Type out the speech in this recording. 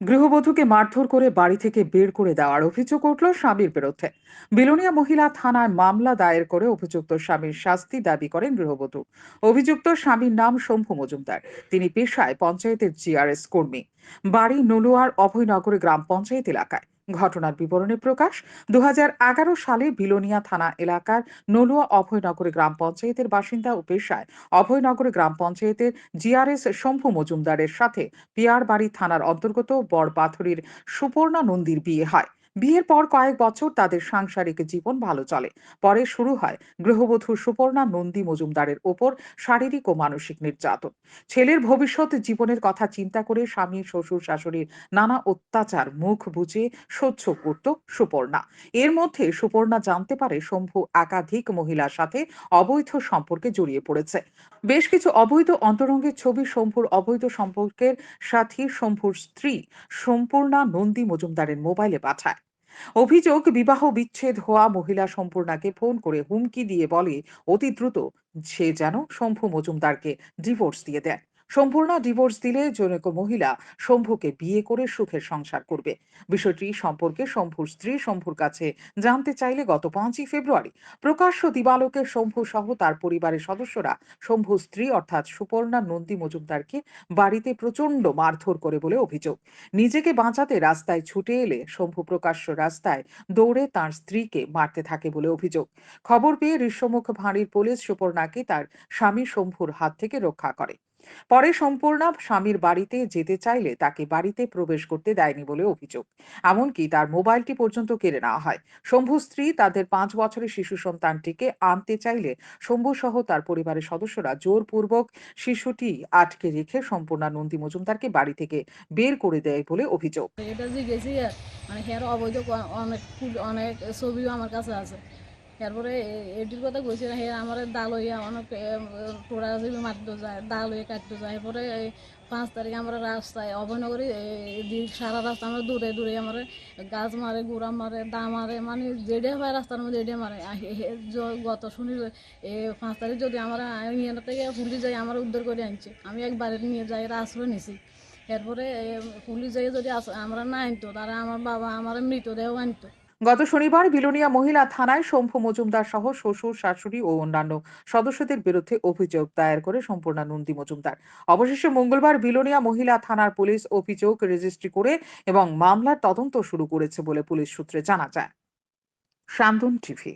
গৃহবধূকে মারধর করে বাড়ি থেকে বের করে দেওয়ার অভিযোগ উঠল স্বামীর বিরুদ্ধে। বিলোনিয়া মহিলা থানায় মামলা দায়ের করে অভিযুক্ত স্বামীর শাস্তি দাবি করেন গৃহবধূ। অভিযুক্ত স্বামীর নাম শম্ভু মজুমদার। তিনি পেশায় পঞ্চায়েতের জিআরএস কর্মী। বাড়ি নলুয়ার অভয়নগরে গ্রাম পঞ্চায়েত এলাকায়। ঘটনার বিবরণে প্রকাশ দু হাজার এগারো সালে বিলোনিয়া থানা এলাকার নলুয়া অভয়নগরে গ্রাম পঞ্চায়েতের বাসিন্দা ও পেশায় অভয়নগরে গ্রাম পঞ্চায়েতের জিআরএস শম্ভু মজুমদারের সাথে পিয়ারবাড়ি থানার অন্তর্গত বড়পাথরির সুপর্ণা নন্দীর বিয়ে হয়। বিয়ের পর কয়েক বছর তাদের সাংসারিক জীবন ভালো চলে। পরে শুরু হয় গৃহবধূ সুপর্ণা নন্দী মজুমদারের ওপর শারীরিক ও মানসিক নির্যাতন। ছেলের ভবিষ্যৎ জীবনের কথা চিন্তা করে স্বামী, শ্বশুর, শাশুড়ির নানা অত্যাচার মুখ বুঝে সহ্য করত সুপর্ণা। এর মধ্যে সুপর্ণা জানতে পারে শম্ভু একাধিক মহিলার সাথে অবৈধ সম্পর্কে জড়িয়ে পড়েছে। বেশ কিছু অবৈধ অন্তরঙ্গের ছবি শম্ভুর অবৈধ সম্পর্কের সাথী শম্ভুর স্ত্রী সম্পূর্ণা নন্দী মজুমদারের মোবাইলে পাঠায়। অভিযোগ, বিবাহ বিচ্ছেদ হওয়া মহিলা সম্পূর্ণাকে ফোন করে হুমকি দিয়ে বলে, অতি দ্রুত সে যেন শম্ভু মজুমদারকে ডিভোর্স দিয়ে দেয় সম্পূর্ণা ডিভোর্স দিলে জনৈক মহিলা শম্ভুকে বিয়ে করে সুখের সংসার করবে। বিষয়টি সম্পর্কে শম্ভুর স্ত্রী শম্ভুর কাছে জানতে চাইলে গত পাঁচই ফেব্রুয়ারি প্রকাশ্য দিবালোকে শম্ভু সহ তার পরিবারের সদস্যরা শম্ভু স্ত্রী অর্থাৎ সুপর্ণা নন্দী মজুমদারকে বাড়িতে প্রচণ্ড মারধর করে বলে অভিযোগ। নিজেকে বাঁচাতে রাস্তায় ছুটে এলে শম্ভু প্রকাশ্য রাস্তায় দৌড়ে তার স্ত্রীকে মারতে থাকে বলে অভিযোগ। খবর পেয়ে ঋষ্যমুখ ভাঁড়ির পুলিশ সুপর্ণাকে তার স্বামী শম্ভুর হাত থেকে রক্ষা করে। পরে সম্পূর্ণা স্বামীর বাড়িতে যেতে চাইলে তাকে বাড়িতে প্রবেশ করতে দেয়নি বলে অভিযোগ। এমনকি তার মোবাইলটি পর্যন্ত কেড়ে নেওয়া হয়। শম্ভু স্ত্রী তাদের পাঁচ বছরের শিশু সন্তানটিকে আনতে চাইলে শম্ভু সহ তার পরিবারের সদস্যরা জোরপূর্বক শিশুটি আটকে রেখে সম্পূর্ণা নন্দী মজুমদারকে বাড়ি থেকে বের করে দেয় বলে অভিযোগ। এটা মানে অবৈধ অনেক অনেক ছবিও আমার কাছে আছে। এরপরে এটির কথা কইছে না হে আমার ডাল হইয়া অনেক টোড়া ছবি মারতে যায় ডাল হয়ে কাটতে যায় এরপরে পাঁচ তারিখ আমরা রাস্তায় অভয়নগরী সারা রাস্তা আমরা দূরে দূরে আমার গাছ মারে গুড়া মারে দা মারে মানে যেডে হয় রাস্তার মধ্যে এডে মারে গত শুনি এ, পাঁচ তারিখ যদি আমরা ইয়ে থেকে পুলিশ যাই আমার উদ্ধার করে আনছে। আমি একবারে নিয়ে যাই আশ্রয় নিছি। এরপরে পুলিশ যাই যদি আমরা না আনতো তারা আমার বাবা আমার মৃতদেহ আনতো গত শনিবার বিলোনিয়া মহিলা থানায় শম্ভু মজুমদার সহ শ্বশুর, শাশুড়ি ও অন্যান্য সদস্যদের বিরুদ্ধে অভিযোগ দায়ের করে সম্পূর্ণা নন্দী মজুমদার। অবশেষে মঙ্গলবার বিলোনিয়া মহিলা থানার পুলিশ অভিযোগ রেজিস্ট্রি করে এবং মামলার তদন্ত শুরু করেছে বলে পুলিশ সূত্রে জানা যায়। শান্তন টিভি